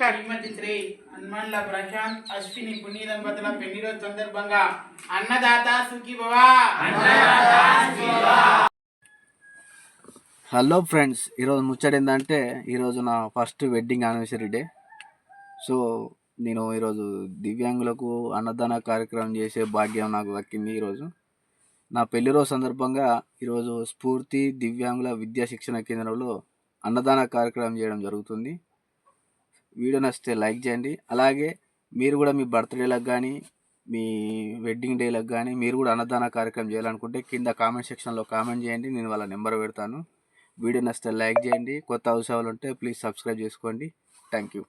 శ్రీమతి శ్రీ హనుమన్ల ప్రశాంత్ అశ్విని పుణ్య దంపతుల పెళ్ళి రోజు సందర్భంగా అన్నదాత సుఖీభవ హలో ఫ్రెండ్స్ ఈరోజు ముచ్చట ఏంటంటే ఈరోజు నా first wedding anniversary day. So నేను ఈరోజు దివ్యాంగులకు అన్నదాన కార్యక్రమం చేసే భాగ్యం నాకు దక్కింది ఈరోజు. నా పెళ్ళి రోజు సందర్భంగా ఈరోజు స్ఫూర్తి దివ్యాంగుల విద్యా శిక్షణ కేంద్రంలో అన్నదాన కార్యక్రమం చేయడం జరుగుతుంది. వీడియో నచ్చితే లైక్ చేయండి. అలాగే మీరు కూడా మీ బర్త్డేలకు కానీ మీ వెడ్డింగ్ డేలకు కానీ మీరు కూడా అన్నదాన కార్యక్రమం చేయాలనుకుంటే కింద కామెంట్ సెక్షన్లో కామెంట్ చేయండి. నేను వాళ్ళ నెంబర్ పెడతాను. వీడియో నచ్చితే లైక్ చేయండి. కొత్త అవసరాలు ఉంటే ప్లీజ్ సబ్స్క్రైబ్ చేసుకోండి. Thank you.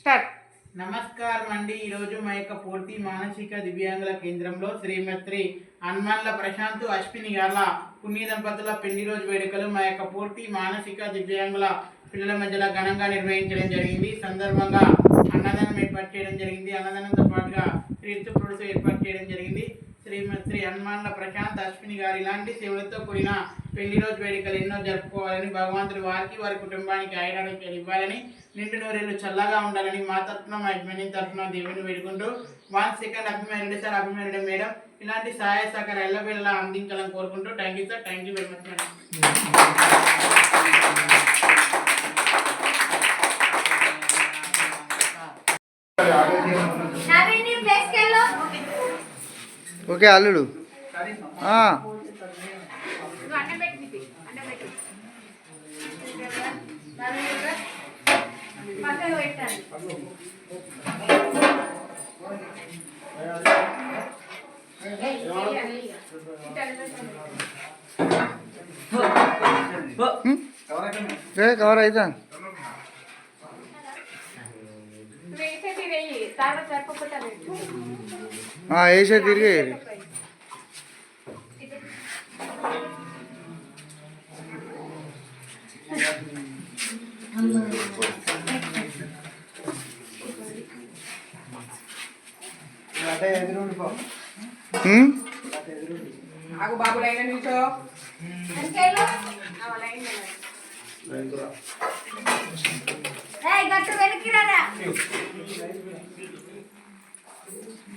స్టార్ట్. నమస్కారం అండి. ఈరోజు మా యొక్క పూర్తి మానసిక దివ్యాంగుల కేంద్రంలో శ్రీమతి హనుమన్ల ప్రశాంత్ అశ్విని గార్ల పుణ్య దంపతుల పెళ్ళి రోజు వేడుకలు మా యొక్క పూర్తి మానసిక దివ్యాంగుల పిల్లల మధ్యలో ఘనంగా నిర్వహించడం జరిగింది. సందర్భంగా అన్నదానం ఏర్పాటు చేయడం జరిగింది. అన్నదానంతో పాటుగా రీతు ప్రొడ్యూస్ ఏర్పాటు చేయడం జరిగింది. శ్రీమతి శ్రీ హనుమాన్ల ప్రశాంత్ అశ్విని గారు ఇలాంటి సేవలతో కూడిన పెళ్ళి రోజు వేడుకలు ఎన్నో జరుపుకోవాలని భగవంతుడు వారికి వారి కుటుంబానికి ఆయురారోగ్యాలు ఇవ్వాలని నిండు నూరేళ్ళు చల్లగా ఉండాలని మా తరఫున మా యజమాని తరఫున దేవుని వేడుకుంటూ వన్ సెకండ్ అభిమానుడు సార్ అభిమానుడు మేడం. ఇలాంటి సహాయ సహకారం ఎల్లవేళ్ళ అందించాలని కోరుకుంటూ thank you sir. Thank you very much madam. పెట్టండి. ఏ కవర్ అవుతా వేసే తిరిగి? ఆగు బాబు లైన్ నిల్చో వెనకెళ్ళు. ఏయ్, గట్టు వెనక్కి రారా. ఏయ్, నీ లైన్ ఏది? అన్నం మీరే వేయండి ఆ,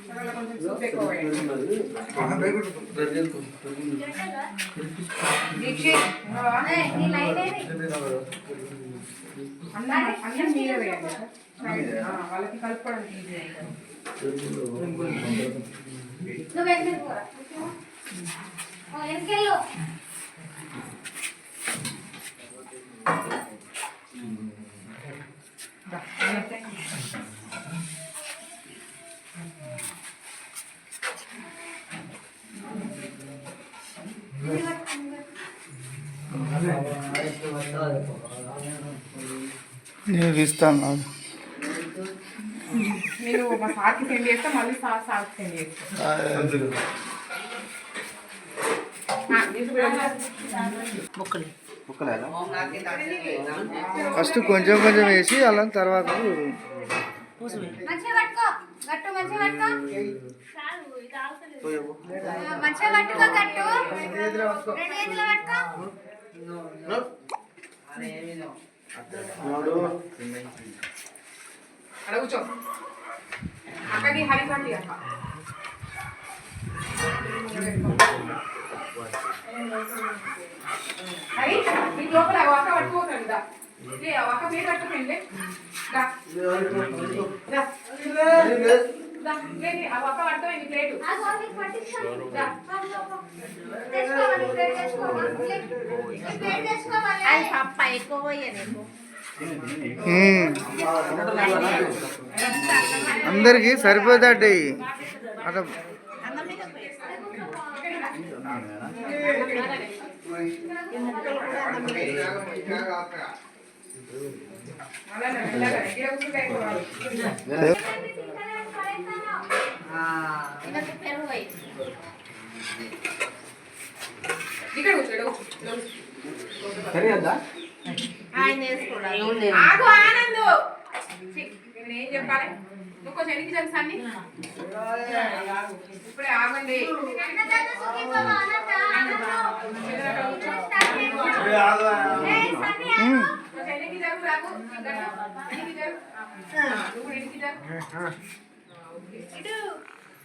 వాళ్ళకి కలుపుకోవడానికి ఈజీ అవుతుంది నువ్వు వెనక్కి నేను ఇస్తాను. నేను మా సార్కి సెండ్ చేస్తా మళ్ళీ సార్ సార్కి సెండ్ చేస్తా ఆ, తీసుకురా. ఫస్ట్ కొంచెం కొంచెం వేసి అలా తర్వాత మంచిగా పట్టుకో. గట్టు మంచిగా పట్టుకో. ఆ, మంచిగా పట్టుకో గట్టు. రెండు చేతులు పట్టుకో. అక్కడ కూర్చో. అక్కడి హరి కండి అక్క. హరి మీకు లోపల ఆ అక్క పట్టుకోకండి దా. అక్క పేరు పట్టుకోండి అక్క పట్టుకోండి ప్లేటు. అందరికి సరిపోతాడు అట్లా అలానే మెల్లగా ఇక్కడ కూర్చుంటే అయిపోవాలి. ఇంకా పెరుగు వేయి. ఇక్కడ కూర్చో ఇక్కడ కూర్చో. సరిగ్గా ఆగు ఆనందు ఛీ, నేను ఏం చెప్పాలి నువ్వు కొంచెం ఎనికి తెలుసా అన్ని ఇప్పుడే ఆగండి అన్నదాత సుఖీభవ, అన్నద, అన్నద. చిన్నగా కూర్చో. ఏయ్, సన్ని, ఆగు. కొంచెం ఎనికి జరుగు రాకు గట్టు ఎనికి జరుగు ఆ, నువ్వు కూడా ఎనికి జరుగు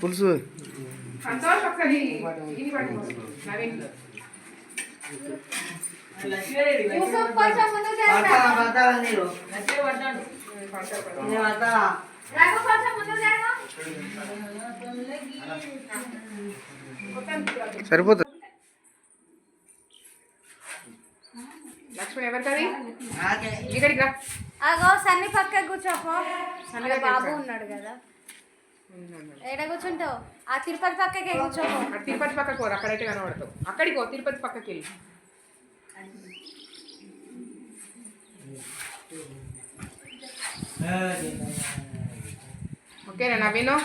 పులుసు. సంతోష్ ఇది పట్టుకో. నవీన్. సరిపోతుంది. లక్ష్మి ఎవరికది? ఇక్కడికి రా. అగో సన్ని పక్క కూర్చోపో బాబు? ఉన్నాడు కదా. ఎక్కడ కూర్చుంటావు? ఆ తిరుపతి పక్కకే కూర్చోపో అక్కడ తిరుపతి పక్కకు పోరు అక్కడైతే కనబడతావు. అక్కడికి పో తిరుపతి పక్కకి వెళ్ళి. ఓకేనా నవీను?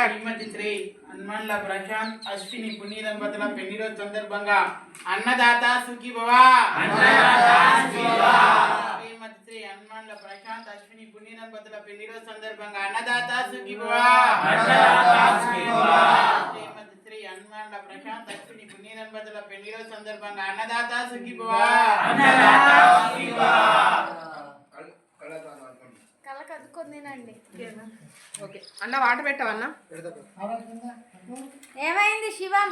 శ్రీమతి శ్రీ హనుమన్ల ప్రశాంత్ అశ్విని పుణ్య దంపతుల పెళ్ళి రోజు సందర్భంగా అన్నదాత సుఖీ భవ. శ్రీమతి శ్రీ హనుమన్ల ప్రశాంత్ అశ్విని పుణ్య దంపతుల పెళ్ళి రోజు సందర్భంగా అన్నదాత సుఖీ భవ. శ్రీమతి శ్రీ హనుమన్ల ప్రశాంత్ అశ్విని పుణ్య దంపతుల పెళ్ళి రోజు సందర్భంగా అన్నదాత సుఖీ భవ. కళ్ళ కదుకొని తినండి ఓకే. అన్న వాటర్ పెట్టావా అన్న? ఏమైంది శివం?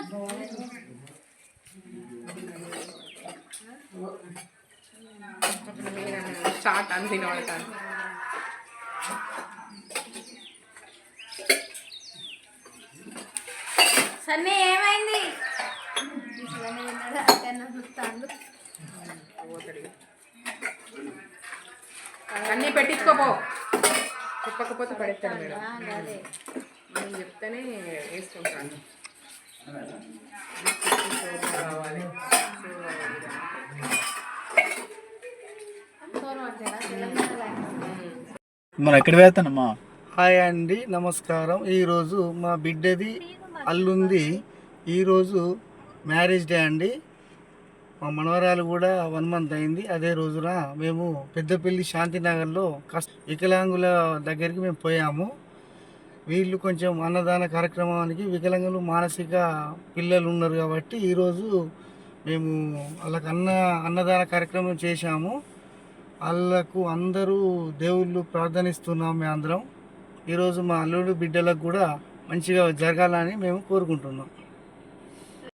స్టార్ట్ అని తినబడతాను సన్నీ ఏమైంది? అన్నీ పెట్టించుకోపో చెప్పకపోతే పడేస్తాను మేడం. మనం చెప్తేనే వేసుకుంటాను. కావాలి మరి ఎక్కడ వెళ్తానమ్మా హాయ్ అండి నమస్కారం. ఈరోజు మా బిడ్డది అల్లుంది. ఈరోజు మ్యారేజ్ డే అండి. మా మనవరాలు కూడా వన్ మంత్ అయింది. అదే రోజున మేము పెద్దపల్లి శాంతినగర్లో కష్ట వికలాంగుల దగ్గరికి మేము పోయాము. వీళ్ళు కొంచెం అన్నదాన కార్యక్రమానికి వికలాంగులు మానసిక పిల్లలు ఉన్నారు కాబట్టి ఈరోజు మేము వాళ్ళకి అన్న అన్నదాన కార్యక్రమం చేశాము. వాళ్ళకు అందరూ దేవుళ్ళు ప్రార్థనిస్తున్నాం మేము అందరం ఈరోజు మా అల్లుడు బిడ్డలకు కూడా మంచిగా జరగాలని మేము కోరుకుంటున్నాం.